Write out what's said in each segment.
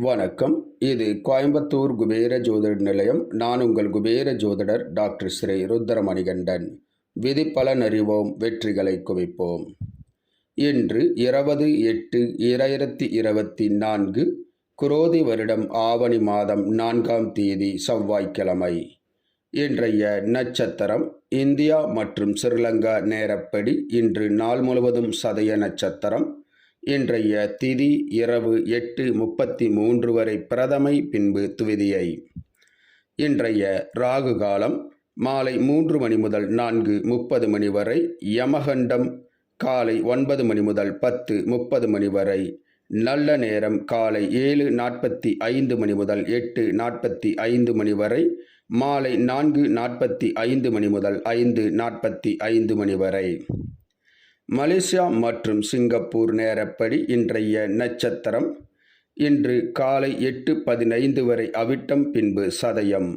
வணக்கம். இது கோயம்புத்தூர் குபேர ஜோதிட நிலையம். நான் உங்கள் குபேர ஜோதிடர் டாக்டர் ஸ்ரீ ருத்ரமணிகண்டன். விதிப்பலன் அறிவோம். வெற்றிகளை குவிப்போம். இன்று இருபது எட்டு இரண்டாயிரத்தி இருபத்தி நான்கு குரோதி வருடம் ஆவணி மாதம் நான்காம் தேதி செவ்வாய்க்கிழமை. இன்றைய நட்சத்திரம் இந்தியா மற்றும் ஸ்ரீலங்கா நேரப்படி இன்று நாள் முழுவதும் சதய நட்சத்திரம். இன்றைய திதி இரவு எட்டு முப்பத்தி மூன்று வரை பிரதமை பின்பு துவிதியை. இன்றைய ராகு காலம் மாலை மூன்று மணி முதல் நான்கு முப்பது மணி வரை யமகண்டம் காலை ஒன்பது மணி முதல் பத்து முப்பது மணி வரை நல்ல நேரம் காலை ஏழு நாற்பத்தி ஐந்து மணி முதல் எட்டு நாற்பத்தி ஐந்து மணி வரை மாலை நான்கு நாற்பத்தி ஐந்து மணி முதல் ஐந்து நாற்பத்தி ஐந்து மணி வரை. மலேசியா மற்றும் சிங்கப்பூர் நேரப்படி இன்றைய நட்சத்திரம் இன்று காலை எட்டு பதினைந்து வரை அவிட்டம் பின்பு சதயம்.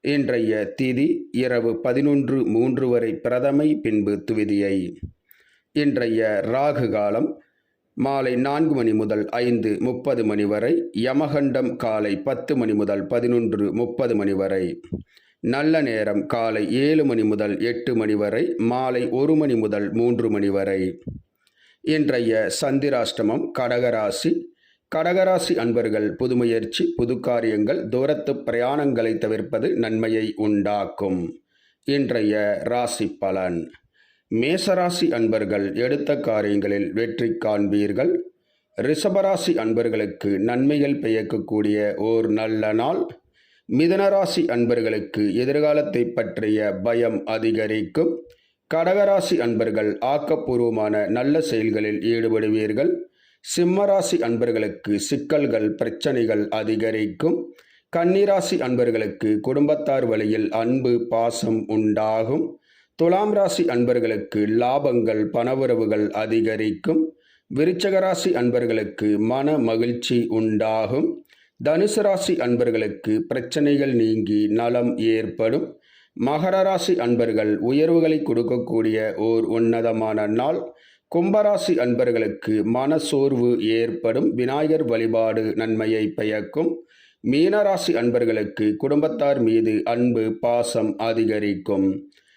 இன்றைய திதி இரவு பதினொன்று மூன்று வரை பிரதமை பின்பு துவிதியை. இன்றைய ராகு காலம் மாலை நான்கு மணி முதல் ஐந்து முப்பது மணி வரை யமகண்டம் காலை பத்து மணி முதல் பதினொன்று முப்பது மணி வரை. நல்ல நேரம் காலை ஏழு மணி முதல் எட்டு மணி வரை மாலை ஒரு மணி முதல் மூன்று மணி வரை. இன்றைய சந்திராஷ்டமம் கடகராசி. கடகராசி அன்பர்கள் புதுமுயற்சி புது காரியங்கள் தூரத்து பிரயாணங்களை தவிர்ப்பது நன்மையை உண்டாக்கும். இன்றைய ராசி பலன். மேசராசி அன்பர்கள் எடுத்த காரியங்களில் வெற்றி காண்பீர்கள். ரிஷபராசி அன்பர்களுக்கு நன்மைகள் பெயக்கக்கூடிய ஓர் நல்ல நாள். மிதனராசி அன்பர்களுக்கு எதிர்காலத்தை பற்றிய பயம் அதிகரிக்கும். கடகராசி அன்பர்கள் ஆக்கப்பூர்வமான நல்ல செயல்களில் ஈடுபடுவீர்கள். சிம்மராசி அன்பர்களுக்கு சிக்கல்கள் பிரச்சனைகள் அதிகரிக்கும். கன்னிராசி அன்பர்களுக்கு குடும்பத்தார் வழியில் அன்பு பாசம் உண்டாகும். துலாம் ராசி அன்பர்களுக்கு லாபங்கள் பணவுறவுகள் அதிகரிக்கும். விருச்சகராசி அன்பர்களுக்கு மன மகிழ்ச்சி உண்டாகும். தனுசு ராசி அன்பர்களுக்கு பிரச்சனைகள் நீங்கி நலம் ஏற்படும். மகர ராசி அன்பர்கள் உயர்வுகளை கொடுக்கக்கூடிய ஓர் உன்னதமான நாள். கும்பராசி அன்பர்களுக்கு மனசோர்வு ஏற்படும். விநாயகர் வழிபாடு நன்மையை பயக்கும் மீனராசி அன்பர்களுக்கு குடும்பத்தார் மீது அன்பு பாசம் அதிகரிக்கும்.